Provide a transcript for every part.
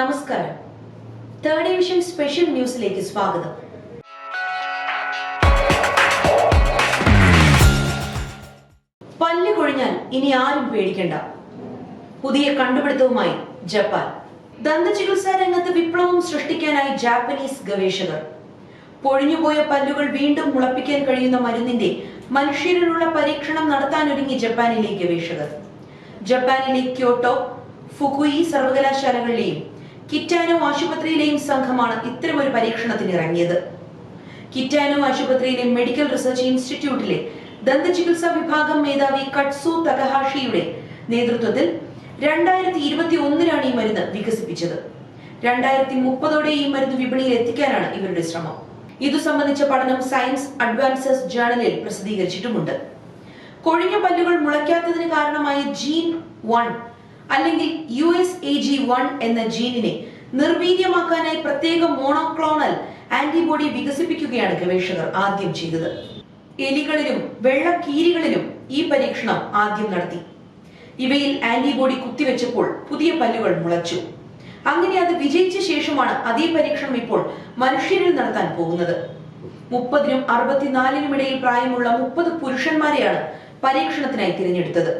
നമസ്കാരം. Third division special ന്യൂസിലേക്ക് സ്വാഗതം. പല്ല് കൊഴിഞ്ഞാൽ ഇനി ആരും പേടിക്കണ്ട. പുതിയ കണ്ടുപിടുത്തവുമായി ജപ്പാൻ. ദന്തചികിത്സാ രംഗത്ത് വിപ്ലവം സൃഷ്ടിക്കാനായി ജാപ്പനീസ് ഗവേഷകർ. പൊഴിഞ്ഞുപോയ പല്ലുകൾ വീണ്ടും മുളപ്പിക്കാൻ കഴിയുന്ന മരുന്നിന്റെ മനുഷ്യരിലുള്ള പരീക്ഷണം നടത്താനൊരുങ്ങി ജപ്പാനിലെ ഗവേഷകർ. ജപ്പാനിലെ ക്യോട്ടോ ഫുകുയി സർവകലാശാലകളിലെയും കിറ്റാനോ ആശുപത്രിയിലെയും സംഘമാണ് ഇത്തരമൊരു പരീക്ഷണത്തിന് ഇറങ്ങിയത് കിറ്റാനോ ആശുപത്രിയിലെ മെഡിക്കൽ റിസർച്ച് ഇൻസ്റ്റിറ്റ്യൂട്ടിലെ ദന്തചികിത്സാ വിഭാഗം മേധാവി കട്സു തകഹാഷിയുടെ നേതൃത്വത്തിൽ രണ്ടായിരത്തി ഇരുപത്തി ഒന്നിലാണ് ഈ മരുന്ന് വികസിപ്പിച്ചത്. രണ്ടായിരത്തി മുപ്പതോടെ ഈ മരുന്ന് വിപണിയിൽ എത്തിക്കാനാണ് ഇവരുടെ ശ്രമം. ഇതു സംബന്ധിച്ച പഠനം സയൻസ് അഡ്വാൻസസ് ജേണലിൽ പ്രസിദ്ധീകരിച്ചിട്ടുമുണ്ട്. കൊഴിഞ്ഞ പല്ലുകൾ മുളയ്ക്കാത്തതിന് കാരണമായ ജീൻ വൺ അല്ലെങ്കിൽ U S A G one എന്ന ജീനിനെ നിർവീര്യമാക്കാനായി പ്രത്യേക മോണോക്ലോണൽ ആന്റിബോഡി വികസിപ്പിക്കുകയാണ് ഗവേഷകർ ആദ്യം ചെയ്തത്. എലികളിലും വെള്ളക്കീരികളിലും ഈ പരീക്ഷണം ആദ്യം നടത്തി. ഇവയിൽ ആന്റിബോഡി കുത്തിവെച്ചപ്പോൾ പുതിയ പല്ലുകൾ മുളച്ചു. അങ്ങനെ അത് വിജയിച്ച ശേഷമാണ് അതേ പരീക്ഷണം ഇപ്പോൾ മനുഷ്യരിൽ നടത്താൻ പോകുന്നത്. മുപ്പതിനും അറുപത്തിനാലിനും ഇടയിൽ പ്രായമുള്ള മുപ്പത് പുരുഷന്മാരെയാണ് പരീക്ഷണത്തിനായി തിരഞ്ഞെടുത്തത്.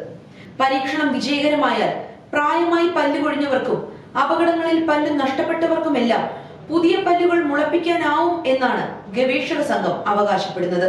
പരീക്ഷണം വിജയകരമായാൽ പ്രായമായി പല്ല് കൊഴിഞ്ഞവർക്കും അപകടങ്ങളിൽ പല്ല് നഷ്ടപ്പെട്ടവർക്കുമെല്ലാം പുതിയ പല്ലുകൾ മുളപ്പിക്കാനാവും എന്നാണ് ഗവേഷക സംഘം അവകാശപ്പെടുന്നത്.